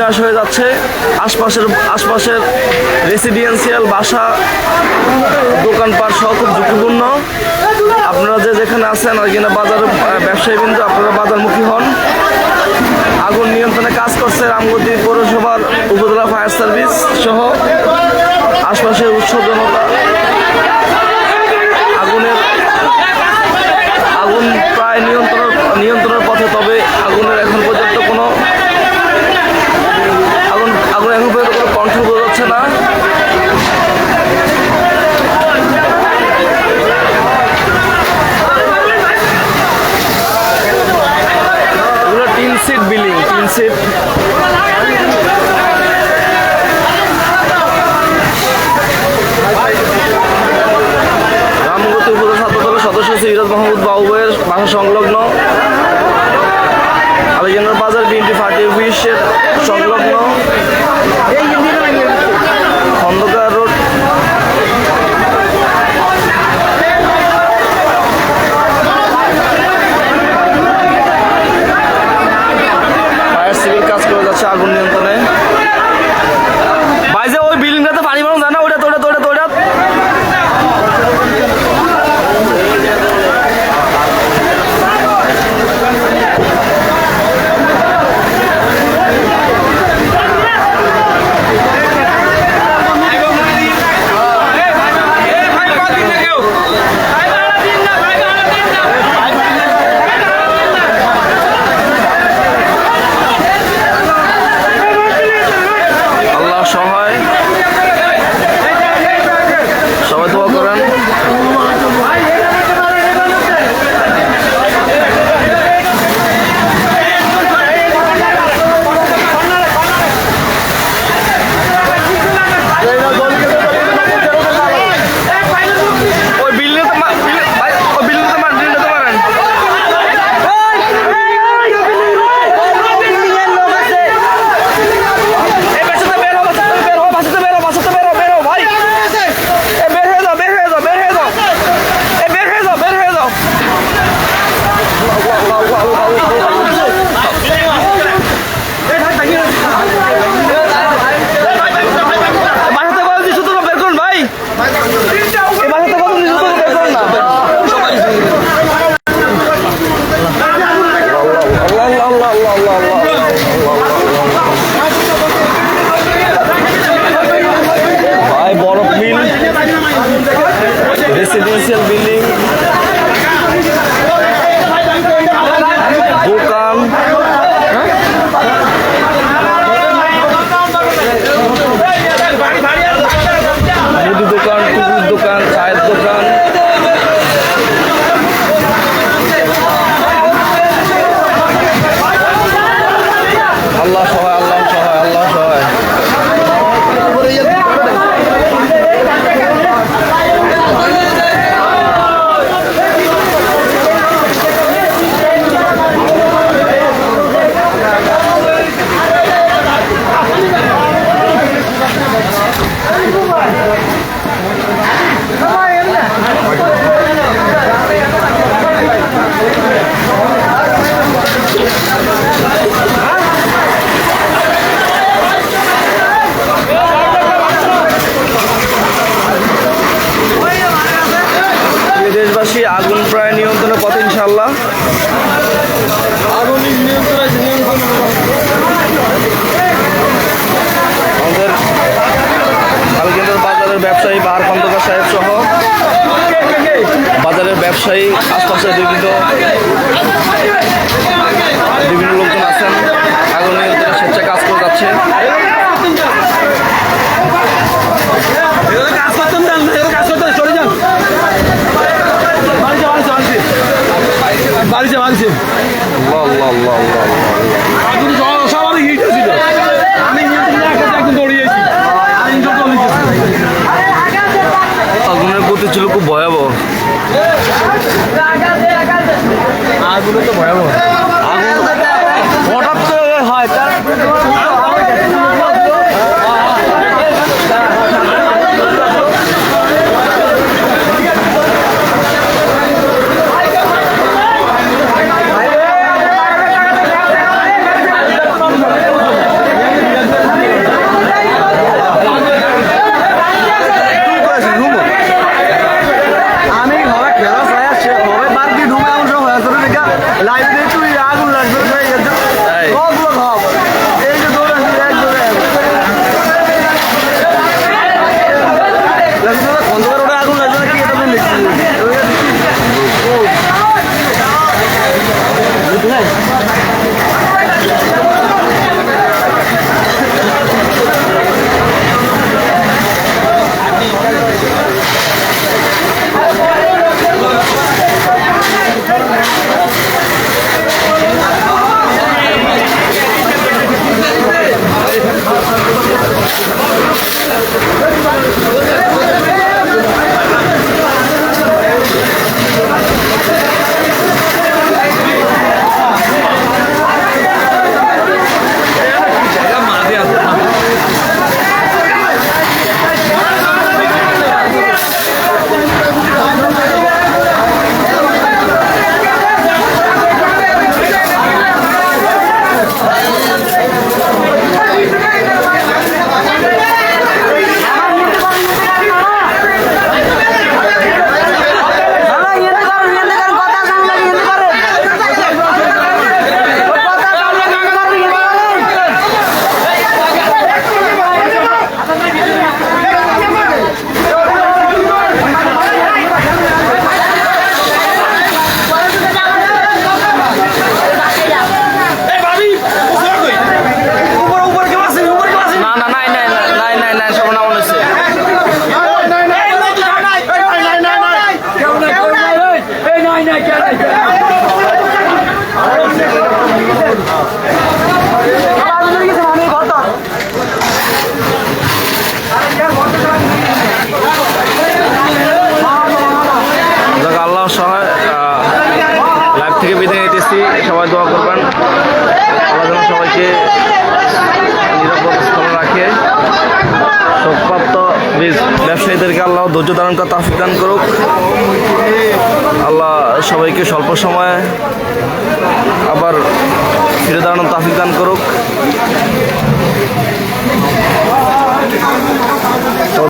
বিনাশ হয়ে যাচ্ছে। আশপাশের আশপাশের রেসিডেন্সিয়াল বাসা, দোকানপাট সহ খুব ঝুঁকিপূর্ণ। আপনারা যে যেখানে আছেন আর কিনা বাজার ব্যবসায়ী বিন্দু আপনারা বাজারমুখী হন। আগুন নিয়ন্ত্রণে কাজ করছে রামগতি expensive. Social Media. ব্যবসায়ী আশপাশে বিভিন্ন বিভিন্ন লোকজন আছেন। আগুনে তারা স্বেচ্ছায় কাজ করে যাচ্ছে। বাড়িছে বাড়িছে আল্লাহ আল্লাহ আল্লাহ আল্লাহ। ধৈর্য ধারণ করা তাফিক দান করুক। আল্লাহ সবাইকে স্বল্প সময়ে আবার ফিরে দাঁড়ানোর তাফিক দান করুক।